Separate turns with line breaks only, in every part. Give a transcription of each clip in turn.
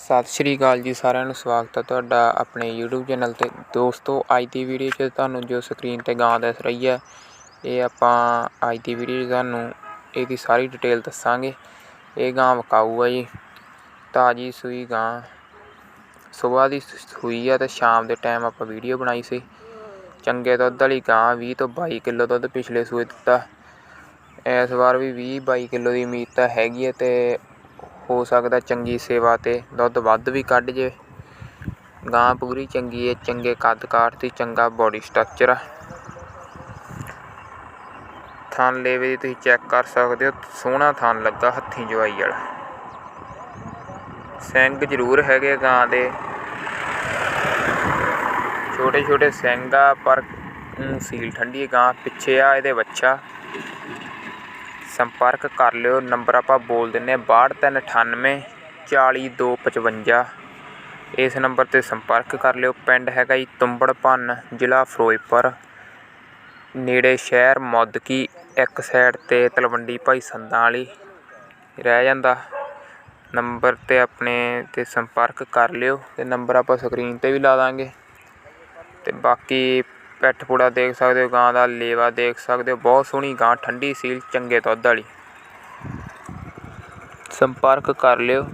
ਸਤਿ ਸ਼੍ਰੀ ਅਕਾਲ ਜੀ ਸਾਰਿਆਂ ਨੂੰ, ਸਵਾਗਤ ਹੈ ਤੁਹਾਡਾ ਆਪਣੇ YouTube ਚੈਨਲ ਤੇ। ਦੋਸਤੋ, ਅੱਜ ਦੀ ਵੀਡੀਓ 'ਚ ਤੁਹਾਨੂੰ ਜੋ ਸਕਰੀਨ ਤੇ ਗਾਂ ਦਿਸ ਰਹੀ ਹੈ, ਇਹ ਆਪਾਂ ਅੱਜ ਦੀ ਵੀਡੀਓ 'ਚ ਤੁਹਾਨੂੰ ਇਹਦੀ ਸਾਰੀ ਡਿਟੇਲ ਦੱਸਾਂਗੇ। ਇਹ ਗਾਂ ਵਕਾਊ ਹੈ ਜੀ, ਤਾਜੀ ਸੂਈ ਗਾਂ। ਸਵੇਰ ਦੀ ਸੂਈ ਆ ਤੇ ਸ਼ਾਮ ਦੇ ਟਾਈਮ ਆਪਾਂ ਵੀਡੀਓ ਬਣਾਈ ਸੀ। ਚੰਗੇ ਦੁੱਧ ਵਾਲੀ ਗਾਂ 20 ਤੋਂ 22 ਕਿਲੋ ਦੁੱਧ ਪਿਛਲੇ ਸੂਏ ਦਿੱਤਾ। ਇਸ ਵਾਰ ਵੀ 20 22 ਕਿਲੋ ਦੀ ਉਮੀਦ ਤਾਂ ਹੈਗੀ ਹੈ ਤੇ ਹੋ ਸਕਦਾ ਚੰਗੀ ਸੇਵਾ ਤੇ ਦੁੱਧ ਵੱਧ ਵੀ ਕੱਢ ਜੇ ਗਾਂ ਪੂਰੀ ਚੰਗੀ ਹੈ ਚੰਗੇ ਕੱਦ ਕਾਠ ਤੇ ਚੰਗਾ ਬੋਡੀ ਸਟਰਕਚਰ ਆ। ਥਣ ਲੇਵੇ ਦੀ ਤੁਸੀਂ ਚੈੱਕ ਕਰ ਸਕਦੇ ਹੋ, ਸੋਹਣਾ ਥਣ ਲੱਗਾ ਹੱਥੀਂ ਜਵਾਈ ਵਾਲਾ। ਸਿੰਘ ਜ਼ਰੂਰ ਹੈਗੇ ਗਾਂ ਦੇ। ਛੋਟੇ ਛੋਟੇ ਸਿੰਘ ਆ ਪਰ ਸੀਲ ਠੰਡੀ ਗਾਂ ਪਿੱਛੇ ਆ, ਇਹਦੇ ਬੱਚਾ। ਸੰਪਰਕ ਕਰ ਲਿਓ। ਨੰਬਰ ਆਪਾਂ ਬੋਲ ਦਿੰਦੇ ਹਾਂ, ਬਾਹਠ ਤਿੰਨ ਅਠਾਨਵੇਂ ਚਾਲੀ ਦੋ ਪਚਵੰਜਾ। ਇਸ ਨੰਬਰ ਤੇ ਸੰਪਰਕ ਕਰ ਲਿਓ। ਪਿੰਡ ਹੈਗਾ ਜੀ ਤੁੰਬੜ ਭੰਨ ਜ਼ਿਲ੍ਹਾ ਫਿਰੋਜ਼ਪੁਰ। ਨੇੜੇ ਸ਼ਹਿਰ ਮੌਦਕੀ, ਇੱਕ ਸਾਈਡ ਤੇ ਤਲਵੰਡੀ ਭਾਈ ਸੰਦਾਂ ਵਾਲੀ ਰਹਿ ਜਾਂਦਾ। ਨੰਬਰ ਤੇ ਆਪਣੇ ਤੇ ਸੰਪਰਕ ਕਰ ਲਿਓ। ਅਤੇ ਨੰਬਰ ਆਪਾਂ ਸਕਰੀਨ ਤੇ ਵੀ ਲਾ ਦਾਂਗੇ। ਅਤੇ ਬਾਕੀ ਪਿੱਠ ਪੂੜਾ ਦੇਖ ਸਕਦੇ ਹੋ, ਗਾਂ ਦਾ ਲੇਵਾ ਦੇਖ ਸਕਦੇ ਹੋ। ਬਹੁਤ ਸੋਹਣੀ ਗਾਂ, ਠੰਡੀ ਸੀਲ, ਚੰਗੇ ਦੁੱਧ ਵਾਲੀ। ਸੰਪਰਕ ਕਰ ਲਿਓ।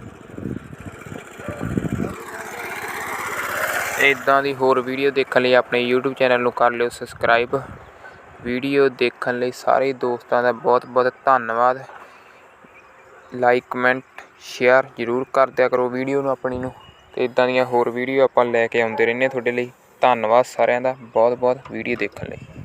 ਇਦਾਂ ਦੀ ਹੋਰ ਵੀਡੀਓ ਦੇਖਣ ਲਈ ਆਪਣੇ YouTube ਚੈਨਲ ਨੂੰ ਕਰ ਲਿਓ ਸਬਸਕ੍ਰਾਈਬ ਵੀਡੀਓ ਦੇਖਣ ਲਈ ਸਾਰੇ ਦੋਸਤਾਂ ਦਾ ਬਹੁਤ ਬਹੁਤ ਧੰਨਵਾਦ। ਲਾਈਕ ਕਮੈਂਟ ਸ਼ੇਅਰ ਜ਼ਰੂਰ ਕਰ ਦਿਆ ਕਰੋ ਵੀਡੀਓ ਨੂੰ ਆਪਣੀ ਨੂੰ। ਤੇ ਇਦਾਂ ਦੀਆਂ ਹੋਰ ਵੀਡੀਓ ਆਪਾਂ ਲੈ ਕੇ ਆਉਂਦੇ ਰਹਿੰਦੇ ਤੁਹਾਡੇ ਲਈ। ਧੰਨਵਾਦ ਸਾਰਿਆਂ ਦਾ ਬਹੁਤ ਬਹੁਤ ਵੀਡੀਓ ਦੇਖਣ ਲਈ।